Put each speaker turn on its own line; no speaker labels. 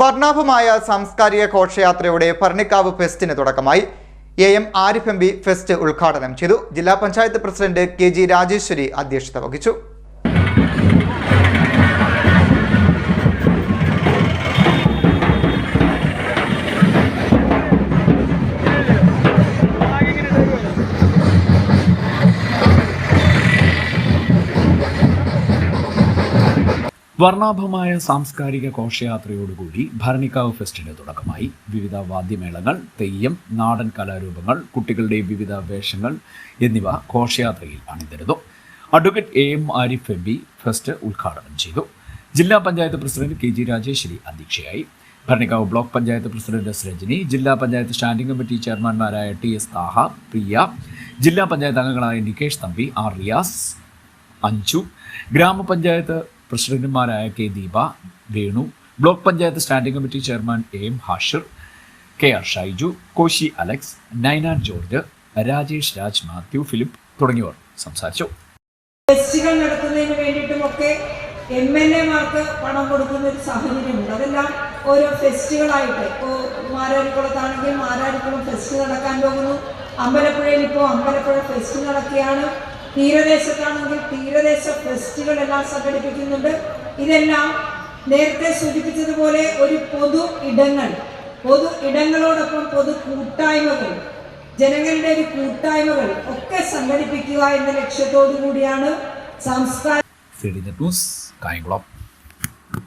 വർണാഭമായ സാംസ്കാരിക ഘോഷയാത്രയുടെ ഭരണിക്കാവ് ഫെസ്റ്റിന് തുടക്കമായി. A M Arif M fest ഉദ്ഘാടനം ചെയ്തു. ജില്ലാ panchayat president K G Rajeshwari അധ്യക്ഷത വഹിച്ചു.
വർണാഭമായ സാംസ്കാരിക ഘോഷയാത്രയോടുകൂടി ഭരണിക്കാവ് ഫെസ്റ്റിന് തുടക്കമായി. വിവിധ വാദ്യമേളങ്ങൾ തെയ്യം നാടൻ കലാരൂപങ്ങൾ കുട്ടികളുടെ വിവിധ വേഷങ്ങൾ എന്നിവ ഘോഷയാത്രയിൽ അണിനിരുന്നു. Advocate A M Arif M P fest ഉദ്ഘാടനം ചെയ്തു. ജില്ലാ panchayat president K G Rajeshwari അധ്യക്ഷയായി. Bharanikkavu block panchayat president S Rajani ജില്ലാ പഞ്ചായത്ത് സ്റ്റാൻഡിംഗ് കമ്മിറ്റി ചെയർമാൻമാരായ ടി എസ് താഹ പ്രിയ ജില്ലാ പഞ്ചായത്ത് അംഗങ്ങളായ നികേഷ് തമ്പി ആർ റിയാസ് അഞ്ചു ഗ്രാമപഞ്ചായത്ത് പ്രസിഡന്റുമാരായ K Deepa Venu block panchayat standing committee chairman A Hashar K R Shaiju Koshy Alex Naina George Rajesh Raj Mathew Philip തുടങ്ങിയവർ സംസാരിച്ചു.
നടത്തുന്നതിന് വേണ്ടിയിട്ടുമൊക്കെ M L എമാർക്ക് പണം കൊടുക്കുന്ന ഒരു സാഹചര്യമുണ്ട്. അതെല്ലാം ഓരോ ഫെസ്റ്റുകളായിട്ട് ഇപ്പോൾ മാരാരിക്കുളത്താണെങ്കിൽ മാരാരിക്കുളം ഫെസ്റ്റ് നടക്കാൻ പോകുന്നു. അമ്പലപ്പുഴയിൽ ഇപ്പോൾ അമ്പലപ്പുഴ ഫെസ്റ്റ് നടക്കുകയാണ്. തീരദേശത്താണെങ്കിൽ തീരദേശ ഫെസ്റ്റുകളെല്ലാം സംഘടിപ്പിക്കുന്നുണ്ട്. ഇതെല്ലാം നേരത്തെ സൂചിപ്പിച്ചതുപോലെ ഒരു പൊതു ഇടങ്ങൾ പൊതു ഇടങ്ങളോടൊപ്പം പൊതു കൂട്ടായ്മകൾ ജനങ്ങളുടെ ഒരു കൂട്ടായ്മകൾ ഒക്കെ സംഘടിപ്പിക്കുക എന്ന ലക്ഷ്യത്തോടു കൂടിയാണ് സംസ്കാര